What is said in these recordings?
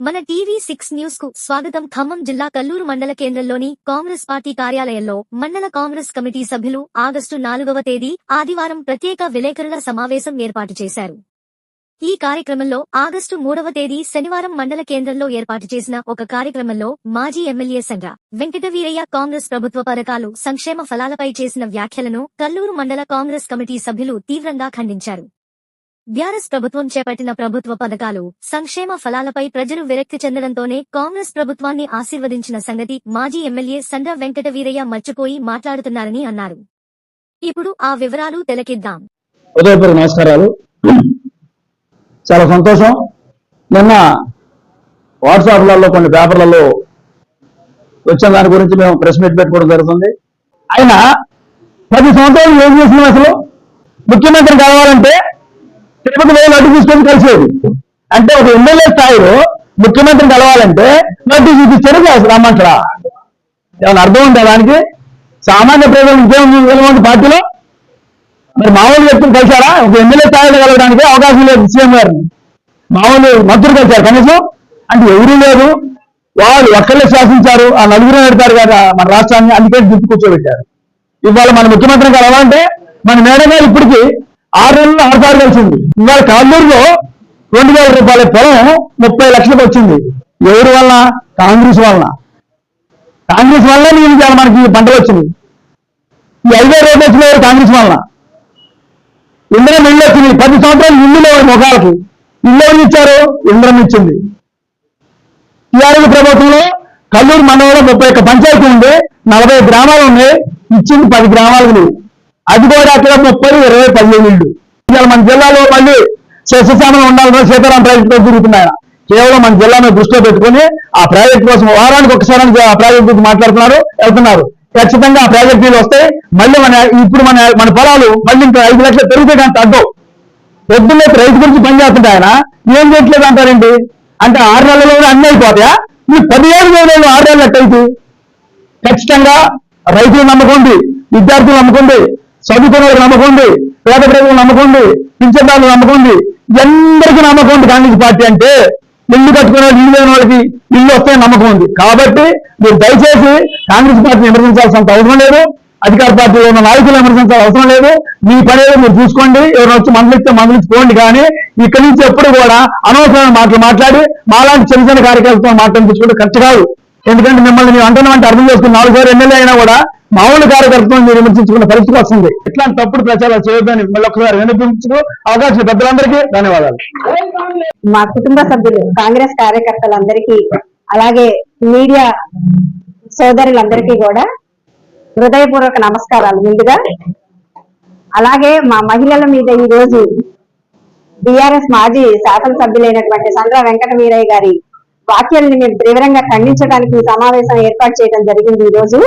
మన TV six న్యూస్కు స్వాగతం. ఖమ్మం జిల్లా కల్లూరు మండల కేంద్రంలోని కాంగ్రెస్ పార్టీ కార్యాలయంలో మండల కాంగ్రెస్ కమిటీ సభ్యులు ఆగస్టు నాలుగవ తేదీ ఆదివారం ప్రత్యేక విలేకరుల సమావేశం ఏర్పాటు చేశారు. ఈ కార్యక్రమంలో ఆగస్టు మూడవ తేదీ శనివారం మండల కేంద్రంలో ఏర్పాటు చేసిన ఒక కార్యక్రమంలో మాజీ ఎమ్మెల్యే సంగ్ర వెంకటవీరయ్య కాంగ్రెస్ ప్రభుత్వ పథకాలు సంక్షేమ ఫలాలపై చేసిన వ్యాఖ్యలను కల్లూరు మండల కాంగ్రెస్ కమిటీ సభ్యులు తీవ్రంగా ఖండించారు. బ్యారస్ ప్రభుత్వం చేపట్టిన ప్రభుత్వ పథకాలు సంక్షేమ ఫలాలపై ప్రజలు విరక్తి చెందడంతోనే కాంగ్రెస్ ప్రభుత్వాన్ని ఆశీర్వదించిన సంగతి మాజీ ఎమ్మెల్యే సండ్ర వెంకటవీరయ్య మర్చిపోయి మాట్లాడుతున్నారని అన్నారు. ఇప్పుడు ఆ వివరాలు తెలకిద్దాం. ఉదయపూర్ నమస్కారాలు. చాలా సంతోషం. నిన్న వాట్సాప్లలో కొన్ని పేపర్లలో వచ్చిన దాని గురించి మేము ప్రెస్ మీట్ పెట్టుకోవడం జరుగుతుంది. ఆయన పది సంవత్సరాలు ఏం చేసినాం అసలు? ముఖ్యమంత్రి కావాలంటే తిరుపతి వేలు అడ్డు తీసుకొని కలిసేది. అంటే ఒక ఎమ్మెల్యే స్థాయిలో ముఖ్యమంత్రి కలవాలంటే లడ్డు చూపించారు రమ్మంటారా ఏమైనా అర్థం ఉందా దానికి? సామాన్య ప్రజలు ఇంకేం పార్టీలో మరి మామూలు వ్యక్తులు కలిశారా? ఒక ఎమ్మెల్యే స్థాయిలో కలవడానికి అవకాశం లేదు సీఎం గారిని. మామూలు మంత్రులు కలిశారు కనీసం. అంటే ఎవరూ లేదు వాళ్ళు ఒక్కళ్ళే శాసించారు. ఆ నలుగురు పెడతారు కదా మన రాష్ట్రాన్ని. అందుకే గుర్తు కూర్చోబెట్టారు. ఇవాళ మన ముఖ్యమంత్రిని కలవాలంటే మన మేడగా ఇప్పటికి ఆరు నెలలు ఆరుసారి కలిసింది. ఇవాళ కాళ్ళూరులో రెండు వేల రూపాయల పొలం ముప్పై లక్షలకు వచ్చింది. ఎవరి వలన? కాంగ్రెస్ వలన. కాంగ్రెస్ వల్ల ఇవాళ మనకి ఈ పంటలు వచ్చింది. ఈ ఐదో వచ్చిన వచ్చినాయి కాంగ్రెస్ వలన. ఇంద్రం ఇల్లు వచ్చింది. పది సంవత్సరాలు ఇల్లు లేవు ముఖాలకి ఇల్లు ఎవరు ఇచ్చారు? ఇంద్రం ఇచ్చింది. టీఆర్ఎస్ ప్రభుత్వంలో కల్లూరు మండలంలో ముప్పై ఒక్క పంచాయతీ ఉంది. నలభై గ్రామాలు ఉన్నాయి. ఇచ్చింది పది గ్రామాలకు లేవు అది కూడా అక్కడ ముప్పై ఇరవై పదిహేను ఇవాళ మన జిల్లాలో మళ్ళీ సస్యశామం ఉండాలని సీతారాం ప్రాజెక్టు లో తిరుగుతున్నాయి ఆయన. కేవలం మన జిల్లాను దృష్టిలో పెట్టుకొని ఆ ప్రాజెక్ట్ కోసం వారానికి ఒకసారి ఆ ప్రాజెక్ట్ గురించి మాట్లాడుతున్నారు వెళ్తున్నారు. ఖచ్చితంగా ఆ ప్రాజెక్టులు వస్తాయి. మళ్ళీ మన ఇప్పుడు మన మన పొలాలు మళ్ళీ ఇంకా ఐదు లక్షలు పెరుగుతాయి కానీ తగ్గవు. పొద్దున్నే రైతు గురించి పనిచేస్తుంటే ఆయన ఏం చేయట్లేదు అంటారండి? అంటే ఆరు నెలల్లో అన్ని అయిపోతాయా? ఈ పదిహేడు వేలు ఆరు నెలలు అయితే ఖచ్చితంగా రైతులు నమ్మకండి విద్యార్థులు నమ్మకండి చదువుకునే వారు నమ్మకండి పేద ప్రజలు నమ్మకండి పింఛన్దారులు నమ్మకండి ఎందరికీ నమ్మకం ఉంది కాంగ్రెస్ పార్టీ అంటే ఇల్లు కట్టుకునే ఇల్లు లేని వాళ్ళకి ఇల్లు వస్తే నమ్మకం ఉంది. కాబట్టి మీరు దయచేసి కాంగ్రెస్ పార్టీని విమర్శించాల్సినంత అవసరం లేదు అధికార పార్టీలో ఉన్న నాయకులు విమర్శించాల్సిన అవసరం లేదు. మీ పని మీరు చూసుకోండి ఎవరు వచ్చి మందలిస్తే మందలించుకోండి కానీ ఇక్కడి నుంచి ఎప్పుడు కూడా అనవసరమైన మాటలు మాట్లాడి మాలాంటి చిన్న చిన్న కార్యకర్తలతో మాట్లాడించుకుంటే ఖర్చు కాదు. ఎందుకంటే మిమ్మల్ని మేము అంటున్నామంటే అర్థం చేసుకుని నాలుగు సార్లు ఎమ్మెల్యే అయినా కూడా మామూలు కార్యకర్తలను మీరు విమర్శించుకున్న పరిస్థితి వస్తుంది. ఇట్లాంటి తప్పుడు ప్రచారాలు చేయొద్దని మళ్ళీ ఒకసారి వినిపించుకు అవకాశం పెద్దలందరికీ ధన్యవాదాలు. మా కుటుంబ సభ్యులు కాంగ్రెస్ కార్యకర్తలందరికీ అలాగే మీడియా సోదరులందరికీ కూడా హృదయపూర్వక నమస్కారాలు ముందుగా. అలాగే మా మహిళల మీద ఈ రోజు బిఆర్ఎస్ మాజీ శాసనసభ్యులైనటువంటి సంద్ర వెంకట వీరయ్య గారి వ్యాఖ్యల్ని మేము తీవ్రంగా ఖండించడానికి సమావేశం ఏర్పాటు చేయడం జరిగింది ఈ రోజు.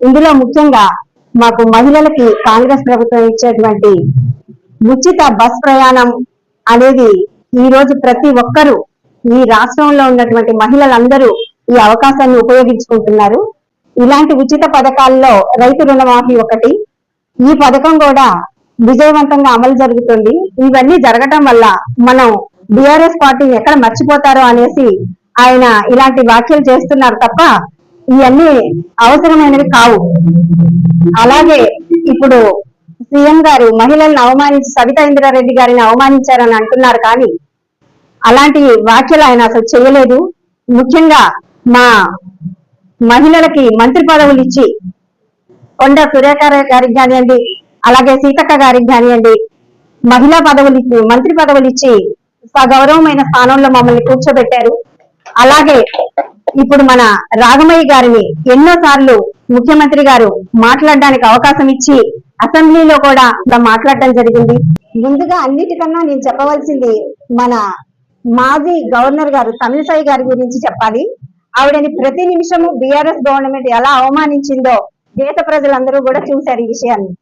ఇందులో ముఖ్యంగా మాకు మహిళలకి కాంగ్రెస్ ప్రభుత్వం ఇచ్చేటువంటి ఉచిత బస్ ప్రయాణం అనేది ఈ రోజు ప్రతి ఒక్కరూ ఈ రాష్ట్రంలో ఉన్నటువంటి మహిళలందరూ ఈ అవకాశాన్ని ఉపయోగించుకుంటున్నారు. ఇలాంటి ఉచిత పథకాల్లో రైతు రుణమాఫీ ఒకటి ఈ పథకం కూడా విజయవంతంగా అమలు జరుగుతుంది. ఇవన్నీ జరగటం వల్ల మనం బిఆర్ఎస్ పార్టీ ఎక్కడ మర్చిపోతారో అనేసి ఆయన ఇలాంటి వ్యాఖ్యలు చేస్తున్నారు తప్ప ఇవన్నీ అవసరమైనవి కావు. అలాగే ఇప్పుడు సీఎం గారు మహిళలను అవమానించి సవితా ఇంద్రారెడ్డి గారిని అవమానించారని అంటున్నారు కానీ అలాంటి వ్యాఖ్యలు ఆయన అసలు చేయలేదు. ముఖ్యంగా మా మహిళలకి మంత్రి పదవులు ఇచ్చి కొండ సురేఖ గారికి కానివ్వండి అలాగే సీతక్క గారికి కానివ్వండి మహిళా పదవులు ఇచ్చి మంత్రి పదవులు ఇచ్చి సగౌరవమైన స్థానంలో మమ్మల్ని కూర్చోబెట్టారు. అలాగే ఇప్పుడు మన రాగమయ్య గారిని ఎన్నో సార్లు ముఖ్యమంత్రి గారు మాట్లాడడానికి అవకాశం ఇచ్చి అసెంబ్లీలో కూడా మాట్లాడటం జరిగింది. ముందుగా అన్నిటికన్నా నేను చెప్పవలసింది మన మాజీ గవర్నర్ గారు తమిళసాయి గారి గురించి చెప్పాలి. ఆవిడని ప్రతి నిమిషము బీఆర్ఎస్ గవర్నమెంట్ ఎలా అవమానించిందో దేశ ప్రజలందరూ కూడా చూశారు ఈ విషయాన్ని.